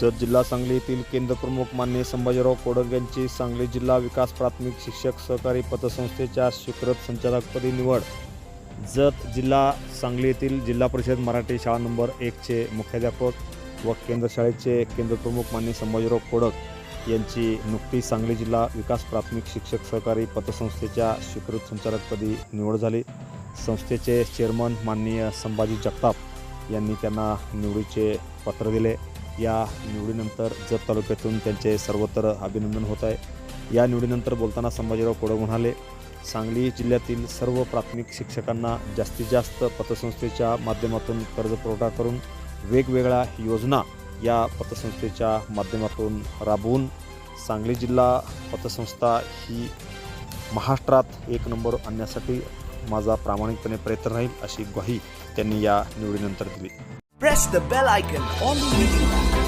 जत जिल्हा सांगली येथील केंद्रप्रमुख मान्य संभाजीराव कोडक यांची सांगली जिल्हा विकास प्राथमिक शिक्षक सहकारी पतसंस्थेच्या स्वीकृत संचालकपदी निवड. जत जिल्हा सांगली येथील जिल्हा परिषद मराठी शाळा नंबर एकचे मुख्याध्यापक व केंद्र शाळेचे केंद्रप्रमुख मान्य संभाजीराव कोडक यांची नुकतीच सांगली जिल्हा विकास प्राथमिक शिक्षक सहकारी पतसंस्थेच्या स्वीकृत संचालकपदी निवड झाली. संस्थेचे चेअरमन माननीय संभाजी जगताप यांनी त्यांना निवडीचे पत्र दिले. या निवडीनंतर जत तालुक्यातून त्यांचे सर्वत्र अभिनंदन होत आहे. या निवडीनंतर बोलताना संभाजीराव कोडक म्हणाले सांगली जिल्ह्यातील सर्व प्राथमिक शिक्षकांना जास्तीत जास्त पतसंस्थेच्या माध्यमातून कर्जपुरवठा करून वेगवेगळ्या योजना या पतसंस्थेच्या माध्यमातून राबवून सांगली जिल्हा पतसंस्था ही महाराष्ट्रात एक नंबर आणण्यासाठी माझा प्रामाणिकपणे प्रयत्न राहील अशी ग्वाही त्यांनी या निवडीनंतर दिली.